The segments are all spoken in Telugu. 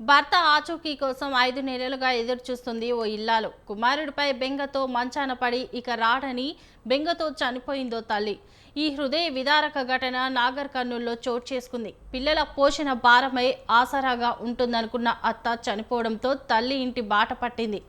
భర్త ఆచూకీ కోసం ఐదు నెలలుగా ఎదురు చూస్తుంది ఓ ఇల్లాలు. కుమారుడిపై బెంగతో మంచాన పడి ఇక రాడని బెంగతో చనిపోయిందో తల్లి. ఈ హృదయ విదారక ఘటన నాగర్ కర్నూల్లో చోటు చేసుకుంది. పిల్లల పోషణ భారమై ఆసరాగా ఉంటుందనుకున్న అత్త చనిపోవడంతో తల్లి ఇంటి బాట పట్టింది.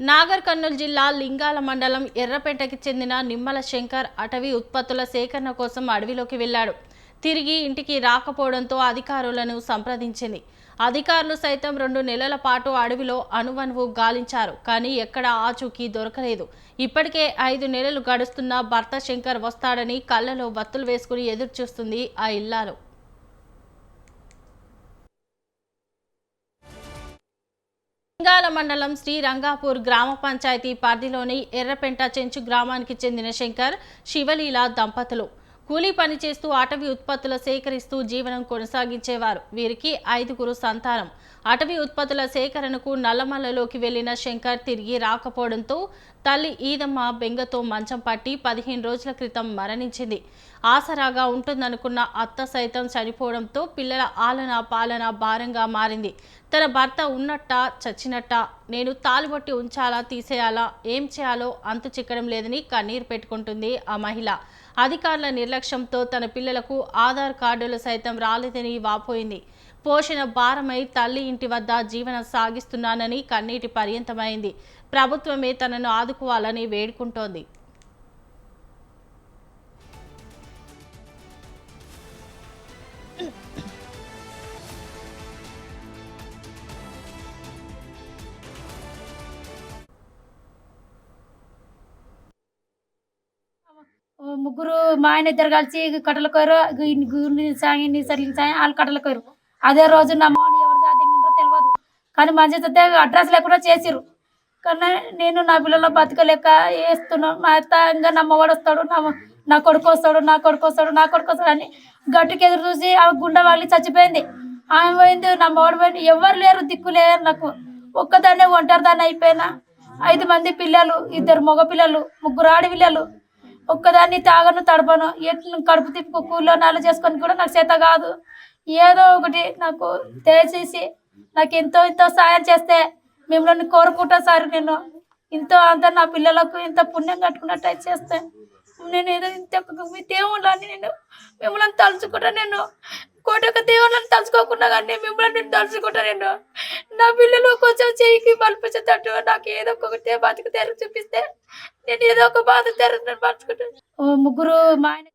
నాగర్ కర్నూలు జిల్లా లింగాల మండలం ఎర్రపేటకి చెందిన నిమ్మల శంకర్ అటవీ ఉత్పత్తుల సేకరణ కోసం అడవిలోకి వెళ్ళాడు. తిరిగి ఇంటికి రాకపోవడంతో అధికారులను సంప్రదించింది. అధికారులు సైతం రెండు నెలల పాటు అడవిలో అణువణువు గాలించారు కానీ ఎక్కడ ఆచూకీ దొరకలేదు. ఇప్పటికే ఐదు నెలలు గడుస్తున్న భర్త శంకర్ వస్తాడని కళ్ళలో బత్తులు వేసుకుని ఎదురు చూస్తుంది ఆ ఇల్లాలు. మండలం శ్రీ రంగాపూర్ గ్రామ పంచాయతీ పరిధిలోని ఎర్రపెంట చెంచు గ్రామానికి చెందిన శంకర్ శివలీల దంపతులు. కూలీ పని చేస్తూ అటవీ ఉత్పత్తుల సేకరిస్తూ జీవనం కొనసాగించేవారు. వీరికి ఐదుగురు సంతానం. అటవీ ఉత్పత్తుల సేకరణకు నల్లమల్లలోకి వెళ్ళిన శంకర్ తిరిగి రాకపోవడంతో తల్లి ఈదమ్మ బెంగతో మంచం పట్టి పదిహేను రోజుల క్రితం మరణించింది. ఆసరాగా ఉంటుందనుకున్న అత్త సైతం చనిపోవడంతో పిల్లల ఆలన పాలన భారంగా మారింది. తన భర్త ఉన్నట్ట చచ్చినట్ట నేను తాలుబట్టి ఉంచాలా తీసేయాలా ఏం చేయాలో అంతు చిక్కడం లేదని కన్నీరు పెట్టుకుంటుంది ఆ మహిళ. అధికారుల నిర్లక్ష్యంతో తన పిల్లలకు ఆధార్ కార్డులు సైతం రాలేదని వాపోయింది. పోషణ భారమై తల్లి ఇంటి వద్ద జీవనం సాగిస్తున్నానని కన్నీటి పర్యంతమైంది. ప్రభుత్వమే తనను ఆదుకోవాలని వేడుకుంటోంది. ముగ్గురు మా ఆయన ఇద్దరు కలిసి కట్టెల కోరు గుండి సాగి నీ సర్లింగ్ సాగి వాళ్ళు కట్టెల కోరు అదే రోజు నా మోని ఎవరు సాధించారో తెలియదు కానీ మంచి అడ్రస్ లేకుండా చేసిరు కానీ నేను నా పిల్లల బతకలేక వేస్తున్నాను మా అత్త ఇంకా నా మొగడు వస్తాడు నా నా కొడుకు వస్తాడు నా కొడుకు వస్తాడు నా కొడుకు వస్తాడు అని గట్టుకి ఎదురు చూసి ఆమె గుండె వాళ్ళు చచ్చిపోయింది. ఆమె పోయింది నా మొగడు పోయింది. ఎవరు లేరు దిక్కు లేరు నాకు. ఒక్కదాన్నే ఒంటరిదాన్ని అయిపోయినా. ఐదు మంది పిల్లలు ఇద్దరు మగ పిల్లలు ముగ్గురు ఆడపిల్లలు. ఒక్కదాన్ని తాగను తడపను. ఎట్లు కడుపు తిప్పు కూలో నాలు చేసుకొని కూడా నాకు చేత కాదు. ఏదో ఒకటి నాకు తెలిసేసి నాకు ఎంతో ఎంతో సాయం చేస్తే మిమ్మల్ని కోరుకుంటా సార్ నేను. ఇంతో అంత నా పిల్లలకు ఇంత పుణ్యం కట్టుకున్నట్టు చేస్తే. నేను ఏదో ఇంత మీ దేవుళ్ళని నేను మిమ్మల్ని తలుచుకుంటా నేను. కోటొక దేవుళ్ళని తలుచుకోకుండా కానీ మిమ్మల్ని నేను తలుచుకుంటా నేను. నా పిల్లలు కొంచెం చేయికి బలిపించేటట్టు నాకు ఏదో ఒకటి బతుకు తెర చూపిస్తే నేను ఏదో ఒక బాధ తెర నేను పంచుకుంటాను ముగ్గురు మా ఆయన